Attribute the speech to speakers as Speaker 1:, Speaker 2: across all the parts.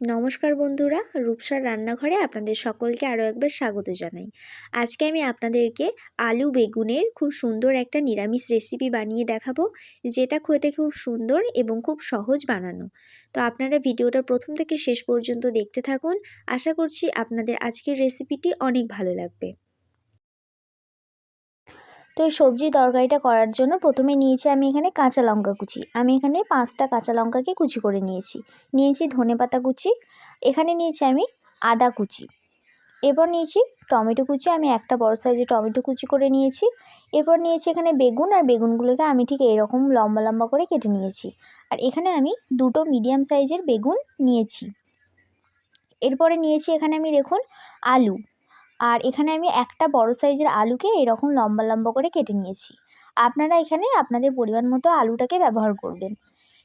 Speaker 1: নমস্কার বন্ধুরা, রূপসার রান্নাঘরে আপনাদের সকলকে আরও একবার স্বাগত জানাই। আজকে আমি আপনাদেরকে আলু বেগুনের খুব সুন্দর একটা নিরামিষ রেসিপি বানিয়ে দেখাবো, যেটা খেতে খুব সুন্দর এবং খুব সহজ বানানো। তো আপনারা ভিডিওটা প্রথম থেকে শেষ পর্যন্ত দেখতে থাকুন, আশা করছি আপনাদের আজকের রেসিপিটি অনেক ভালো লাগবে। তো এই সবজি তরকারিটা করার জন্য প্রথমে নিয়েছি আমি এখানে কাঁচা লঙ্কা কুচি। আমি এখানে পাঁচটা কাঁচা লঙ্কাকে কুচি করে নিয়েছি। নিয়েছি ধনে পাতা কুচি, এখানে নিয়েছি আমি আদা কুচি। এরপর নিয়েছি টমেটো কুচি, আমি একটা বড় সাইজে টমেটো কুচি করে নিয়েছি। এরপর নিয়েছি এখানে বেগুন, আর বেগুনগুলোকে আমি ঠিক এরকম লম্বা লম্বা করে কেটে নিয়েছি। আর এখানে আমি দুটো মিডিয়াম সাইজের বেগুন নিয়েছি। এরপরে নিয়েছি এখানে আমি দেখুন আলু। আর এখানে আমি একটা বড় সাইজের আলুকে এরকম লম্বা লম্বা করে কেটে নিয়েছি। আপনারা এখানে আপনাদের পরিমাণ মতো আলুটাকে ব্যবহার করবেন।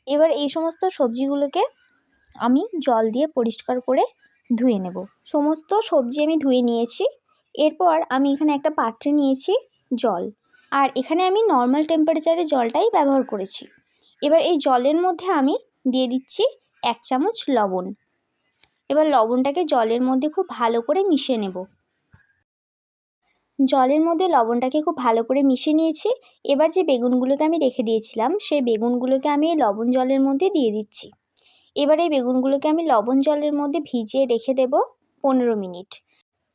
Speaker 1: এবার এই সমস্ত সবজিগুলোকে আমি জল দিয়ে পরিষ্কার করে ধুয়ে নেব। সমস্ত সবজি আমি ধুয়ে নিয়েছি। এরপর আমি এখানে একটা পাত্রে নিয়েছি জল। আর এখানে আমি নর্মাল টেম্পারেচারে জলটাই ব্যবহার করেছি। এবার এই জলের মধ্যে আমি দিয়ে দিচ্ছি এক চামচ লবণ। এবার লবণটাকে জলের মধ্যে খুব ভালো করে মিশিয়ে নেব। জলের মধ্যে লবণটাকে খুব ভালো করে মিশিয়ে নিয়েছি। এবার যে বেগুনগুলোকে আমি রেখে দিয়েছিলাম, সেই বেগুনগুলোকে আমি লবণ জলের মধ্যে দিয়ে দিচ্ছি। এবার এই বেগুনগুলোকে আমি লবণ জলের মধ্যে ভিজিয়ে রেখে দেব পনেরো মিনিট।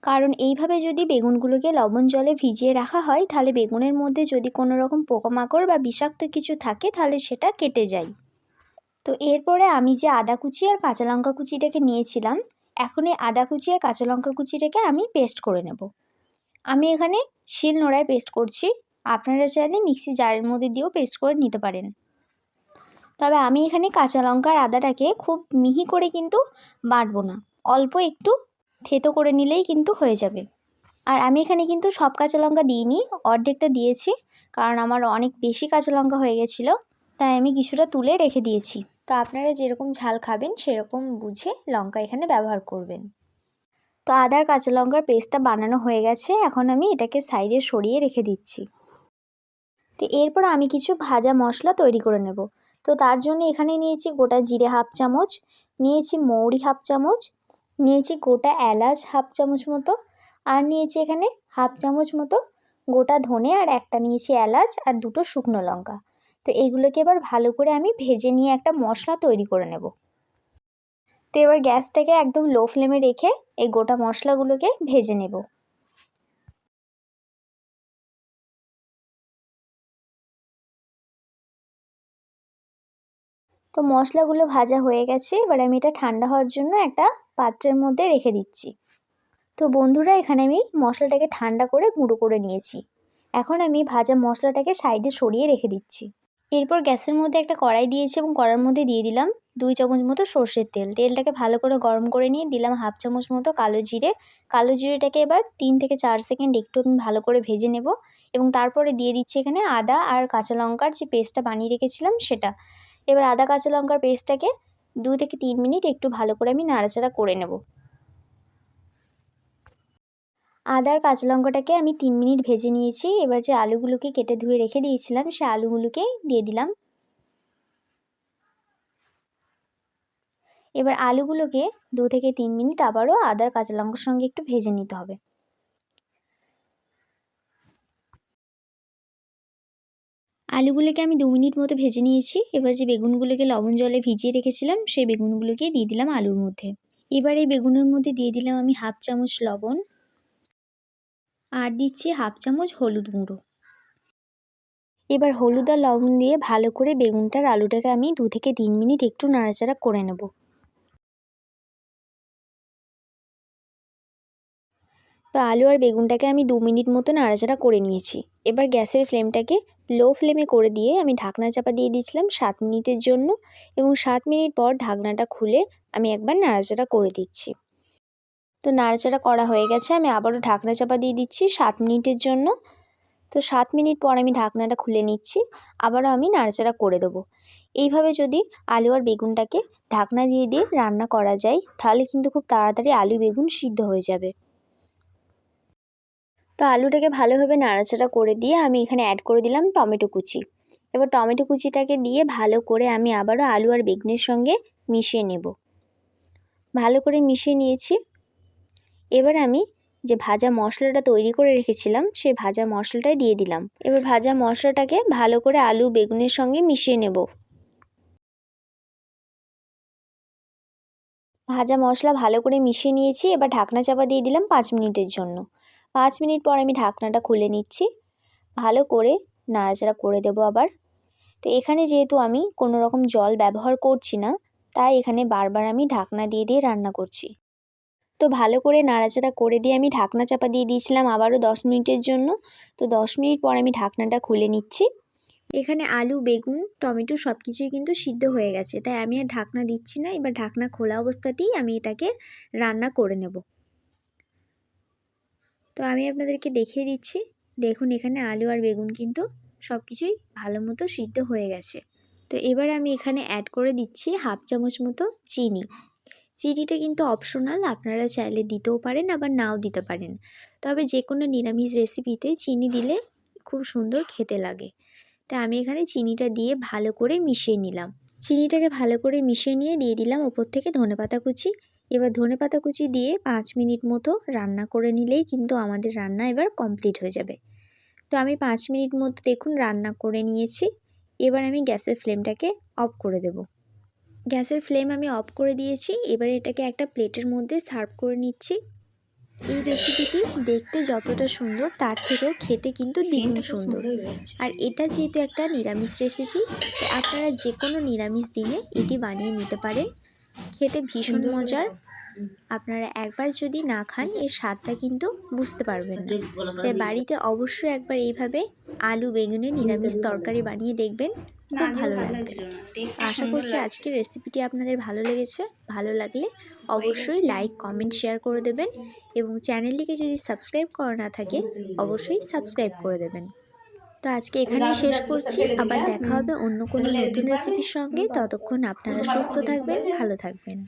Speaker 1: কারণ এইভাবে যদি বেগুনগুলোকে লবণ জলে ভিজিয়ে রাখা হয়, তাহলে বেগুনের মধ্যে যদি কোনো রকম পোকামাকড় বা বিষাক্ত কিছু থাকে, তাহলে সেটা কেটে যায়। তো এরপরে আমি যে আদা কুচি আর কাঁচা লঙ্কা কুচিটাকে নিয়েছিলাম, এখন এই আদা কুচি আর কাঁচা লঙ্কা কুচিটাকে আমি পেস্ট করে নেব। আমি এখানে শিল নোড়ায় পেস্ট করছি। আপনারা চাইলে মিক্সি জারের মধ্যে দিয়েও পেস্ট করে নিতে পারেন। তবে আমি এখানে কাঁচা লঙ্কার আদাটাকে খুব মিহি করে কিন্তু বাটবো না। অল্প একটু থেতো করে নিলেই কিন্তু হয়ে যাবে। আর আমি এখানে কিন্তু সব কাঁচা লঙ্কা দিইনি, অর্ধেকটা দিয়েছি, কারণ আমার অনেক বেশি কাঁচা লঙ্কা হয়ে গেছিল, তাই আমি কিছুটা তুলে রেখে দিয়েছি। তো আপনারা যেরকম ঝাল খাবেন, সেরকম বুঝে লঙ্কা এখানে ব্যবহার করবেন। তো আদার কাঁচা লঙ্কার পেস্টটা বানানো হয়ে গেছে, এখন আমি এটাকে সাইডে সরিয়ে রেখে দিচ্ছি। তো এরপর আমি কিছু ভাজা মশলা তৈরি করে নেব। তো তার জন্য এখানে নিয়েছি গোটা জিরে হাফ চামচ, নিয়েছি মৌরি হাফ চামচ, নিয়েছি গোটা এলাচ হাফ চামচ মতো, আর নিয়েছি এখানে হাফ চামচ মতো গোটা ধনে আর একটা নিয়েছি এলাচ আর দুটো শুকনো লঙ্কা। তো এগুলোকে এবার ভালো করে আমি ভেজে নিয়ে একটা মশলা তৈরি করে নেব। তো এবার গ্যাসটাকে একদম লো ফ্লেমে রেখে এই গোটা মশলাগুলোকে ভেজে নেব। তো মশলাগুলো ভাজা হয়ে গেছে, এবার আমি এটা ঠান্ডা হওয়ার জন্য একটা পাত্রের মধ্যে রেখে দিচ্ছি। তো বন্ধুরা, এখানে আমি মশলাটাকে ঠান্ডা করে গুঁড়ো করে নিয়েছি। এখন আমি ভাজা মশলাটাকে সাইডে সরিয়ে রেখে দিচ্ছি। এরপর গ্যাসের মধ্যে একটা কড়াই দিয়েছি এবং কড়ার মধ্যে দিয়ে দিলাম দুই চামচ মতো সর্ষের তেল। তেলটাকে ভালো করে গরম করে নিয়ে দিলাম হাফ চামচ মতো কালো জিরে। কালো জিরেটাকে এবার তিন থেকে চার সেকেন্ড একটু আমি ভালো করে ভেজে নেব এবং তারপরে দিয়ে দিচ্ছি এখানে আদা আর কাঁচা লঙ্কার যে পেস্টটা বানিয়ে রেখেছিলাম সেটা। এবার আদা কাঁচা লঙ্কার পেস্টটাকে দু থেকে তিন মিনিট একটু ভালো করে আমি নাড়াচাড়া করে নেব। আদার কাঁচা লঙ্কাটাকে আমি তিন মিনিট ভেজে নিয়েছি। এবার যে আলুগুলোকে কেটে ধুয়ে রেখে দিয়েছিলাম, সে আলুগুলোকে দিয়ে দিলাম। এবার আলুগুলোকে দু থেকে তিন মিনিট আবারও আদার কাঁচা লঙ্কার সঙ্গে একটু ভেজে নিতে হবে। আলুগুলোকে আমি দু মিনিট মতো ভেজে নিয়েছি। এবার যে বেগুনগুলোকে লবণ জলে ভিজিয়ে রেখেছিলাম, সেই বেগুনগুলোকে দিয়ে দিলাম আলুর মধ্যে। এবার এই বেগুনের মধ্যে দিয়ে দিলাম আমি হাফ চামচ লবণ। আর দিচ্ছি হাফ চামচ হলুদ গুঁড়ো। এবার হলুদ আর লবণ দিয়ে ভালো করে বেগুনটার আলুটাকে আমি দু থেকে তিন মিনিট একটু নাড়াচাড়া করে নেব। তো আলু আর বেগুনটাকে আমি দু মিনিট মতো নাড়াচাড়া করে নিয়েছি। এবার গ্যাসের ফ্লেমটাকে লো ফ্লেমে করে দিয়ে আমি ঢাকনা চাপা দিয়ে দিয়েছিলাম সাত মিনিটের জন্য এবং সাত মিনিট পর ঢাকনাটা খুলে আমি একবার নাড়াচাড়া করে দিচ্ছি। তো নাড়াচাড়া করা হয়ে গেছে। আমি আবারও ঢাকনা চাপা দিয়ে দিচ্ছি সাত মিনিটের জন্য। তো সাত মিনিট পর আমি ঢাকনাটা খুলে নিচ্ছি। আবারও আমি নাড়াচাড়া করে দেবো। এইভাবে যদি আলু আর বেগুনটাকে ঢাকনা দিয়ে দিয়ে রান্না করা যায়, তাহলে কিন্তু খুব তাড়াতাড়ি আলু বেগুন সিদ্ধ হয়ে যাবে। তো আলুটাকে ভালোভাবে নাড়াচাড়া করে দিয়ে আমি এখানে অ্যাড করে দিলাম টমেটো কুচি। এবার টমেটো কুচিটাকে দিয়ে ভালো করে আমি আবারও আলু আর বেগুনের সঙ্গে মিশিয়ে নেব। ভালো করে মিশিয়ে নিয়েছি। এবার আমি যে ভাজা মশলাটা তৈরি করে রেখেছিলাম, সেই ভাজা মশলাটাই দিয়ে দিলাম। এবার ভাজা মশলাটাকে ভালো করে আলু বেগুনের সঙ্গে মিশিয়ে নেব। ভাজা মশলা ভালো করে মিশিয়ে নিয়েছি, এবার ঢাকনা চাপা দিয়ে দিলাম পাঁচ মিনিটের জন্য। পাঁচ মিনিট পর আমি ঢাকনাটা খুলে নিচ্ছি। ভালো করে নাড়াচাড়া করে দেব আবার। তো এখানে যেহেতু আমি কোনো রকম জল ব্যবহার করছি না, তাই এখানে বারবার আমি ঢাকনা দিয়ে দিয়ে রান্না করছি। তো ভালো করে নাড়াচাড়া করে দিয়ে আমি ঢাকনা চাপা দিয়ে দিয়েছিলাম আবারও দশ মিনিটের জন্য। তো দশ মিনিট পর আমি ঢাকনাটা খুলে নিচ্ছি। এখানে আলু, বেগুন, টমেটো সব কিছুই কিন্তু সিদ্ধ হয়ে গেছে। তাই আমি আর ঢাকনা দিচ্ছি না। এবার ঢাকনা খোলা অবস্থাতেই আমি এটাকে রান্না করে নেব। তো আমি আপনাদেরকে দেখিয়ে দিচ্ছি। দেখুন, এখানে আলু আর বেগুন কিন্তু সব কিছুই ভালো মতো সিদ্ধ হয়ে গেছে। তো এবার আমি এখানে অ্যাড করে দিচ্ছি হাফ চামচ মতো চিনি। চিনিটা কিন্তু অপশনাল আপনারা চাইলে দিতেও পারেন, আবার নাও দিতে পারেন। তবে যে কোনো নিরামিষ রেসিপিতে চিনি দিলে খুব সুন্দর খেতে লাগে। তাই আমি এখানে চিনিটা দিয়ে ভালো করে মিশিয়ে নিলাম। চিনিটাকে ভালো করে মিশিয়ে নিয়ে দিয়ে দিলাম ওপর থেকে ধনেপাতা কুচি। এবার ধনেপাতা কুচি দিয়ে পাঁচ মিনিট মতো রান্না করে নিলেই কিন্তু আমাদের রান্না এবার কমপ্লিট হয়ে যাবে। তো আমি পাঁচ মিনিট মতো দেখুন রান্না করে নিয়েছি। এবার আমি গ্যাসের ফ্লেমটাকে অফ করে দেব। গ্যাসের ফ্লেম আমি অফ করে দিয়েছি। এবার এটাকে একটা প্লেটের মধ্যে সার্ভ করে নিচ্ছি। এই রেসিপিটি দেখতে যতটা সুন্দর তার থেকেও খেতে কিন্তু দ্বিগুণ সুন্দর। আর এটা যেহেতু একটা নিরামিষ রেসিপি আপনারা যে কোনো নিরামিষ দিনে এটি বানিয়ে নিতে পারেন। খেতে ভীষণ মজার। আপনারা একবার যদি না খান এর স্বাদটা কিন্তু বুঝতে পারবেন না। তাই বাড়িতে অবশ্যই একবার এইভাবে আলু বেগুনে নিরামিষ তরকারি বানিয়ে দেখবেন। খুব ভালো লাগবে। আশা করছি আজকের রেসিপিটি আপনাদের ভালো লেগেছে। ভালো লাগলে অবশ্যই লাইক কমেন্ট শেয়ার করে দেবেন। এবং চ্যানেলটিকে যদি সাবস্ক্রাইব করা না থাকে অবশ্যই সাবস্ক্রাইব করে দেবেন। তো আজকে এখানেই শেষ করছি। আবার দেখা হবে অন্য কোনো নতুন রেসিপির সঙ্গে। ততক্ষণ আপনারা সুস্থ থাকবেন ভালো থাকবেন।